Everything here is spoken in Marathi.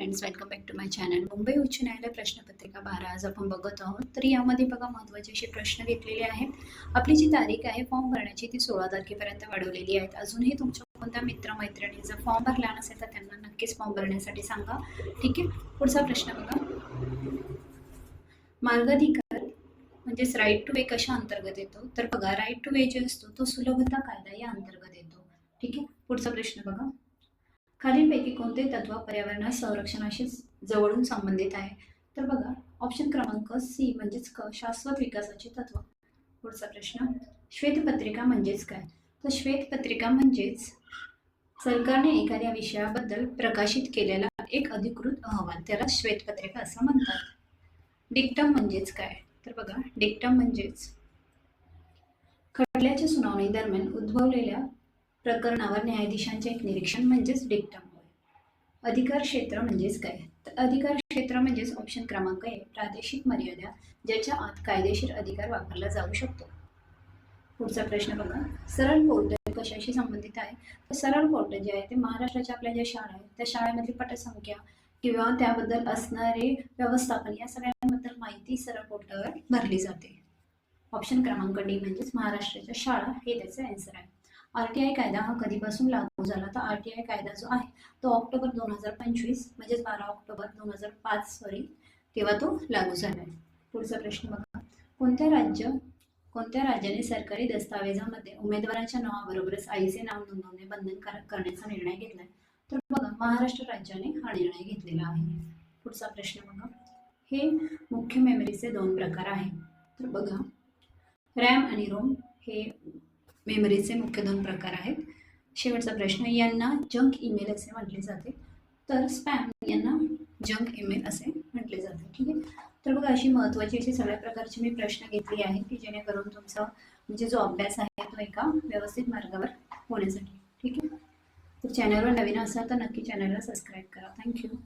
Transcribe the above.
Friends welcome back to my channel Mumbai उच्च न्यायालय प्रश्नपत्रिका बारा आज आपण बघत आहोत. तर यामध्ये बघा महत्त्वाचे असे प्रश्न घेतलेले आहेत. आपली जी तारीख आहे फॉर्म भरण्याची ती सोळा तारखेपर्यंत वाढवलेली आहे अजूनही तुमच्या कोणत्या मित्रमैत्रिणी जर फॉर्म भरला नसेल तर त्यांना नक्कीच फॉर्म भरण्यासाठी सांगा. ठीक आहे? पुढचा प्रश्न बघा. मार्गाधिकार म्हणजेच राईट टू वे कशा अंतर्गत येतो? तर बघा राईट टू वे जे असतो तो सुलभता कायदा या अंतर्गत येतो. ठीक आहे? पुढचा प्रश्न बघा. खालीलपैकी कोणते तत्व पर्यावरण संरक्षणाशी जवळून संबंधित आहे? तर बघा ऑप्शन क्रमांक सी म्हणजेच क शाश्वत विकासाचे तत्व. पुढचा प्रश्न श्वेतपत्रिका म्हणजेच काय? तर श्वेतपत्रिका म्हणजेच सरकारने एखाद्या विषयाबद्दल प्रकाशित केलेला एक अधिकृत अहवाल. त्याला श्वेतपत्रिका असं म्हणतात. डिक्टम म्हणजेच काय? तर बघा डिक्टम म्हणजेच खटल्याच्या सुनावणी दरम्यान उद्भवलेल्या प्रकरणावर न्यायाधीशांचे एक निरीक्षण म्हणजेच डिक्टम होय. अधिकार क्षेत्र म्हणजेच काय? तर अधिकार क्षेत्र म्हणजेच ऑप्शन क्रमांक एक प्रादेशिक मर्यादा ज्याच्या आत कायदेशीर अधिकार वापरला जाऊ शकतो. पुढचा प्रश्न बघा. सरळ पोर्टल कशाशी संबंधित आहे? तर सरळ पोर्टल जे आहे ते महाराष्ट्राच्या आपल्या ज्या शाळा आहेत त्या शाळेमधली पटसंख्या किंवा त्याबद्दल असणारे व्यवस्थापन या सगळ्यांबद्दल माहिती सरळ पोर्टलवर भरली जाते. ऑप्शन क्रमांक डी म्हणजेच महाराष्ट्राच्या शाळा हे त्याचं आन्सर आहे. आर टी आय कायदा हा कधीपासून लागू झाला? तर आर टी आय कायदा जो आहे तो ऑक्टोबर दोन हजार पंचवीस म्हणजेच बारा ऑक्टोबर दोन हजार पाच सॉरी तेव्हा तो लागू झाला आहे. पुढचा प्रश्न बघा. कोणत्या राज्य कोणत्या राज्याने सरकारी दस्तावेजामध्ये उमेदवाराच्या नावाबरोबरच आईचे नाव नोंदवणे बंधनकारक करण्याचा निर्णय घेतला तर बघा महाराष्ट्र राज्याने हा निर्णय घेतलेला आहे. पुढचा प्रश्न बघा. हे मुख्य मेमरीचे दोन प्रकार आहेत. तर बघा रॅम आणि रोम हे मेमरीचे मुख्य दोन प्रकार आहेत. शेवटचा प्रश्न यांना जंक ईमेल असे म्हटले जाते. तर स्पॅम यांना जंक ईमेल असे म्हटले जाते. ठीक आहे? तर बघा अशी महत्त्वाची अशी सगळ्या प्रकारची मी प्रश्न घेतली आहे की जेणेकरून तुमचा म्हणजे जो अभ्यास आहे तो एका व्यवस्थित मार्गावर होण्यासाठी. ठीक आहे? तर चॅनलवर नवीन असाल तर नक्की चॅनलला सबस्क्राईब करा. थँक्यू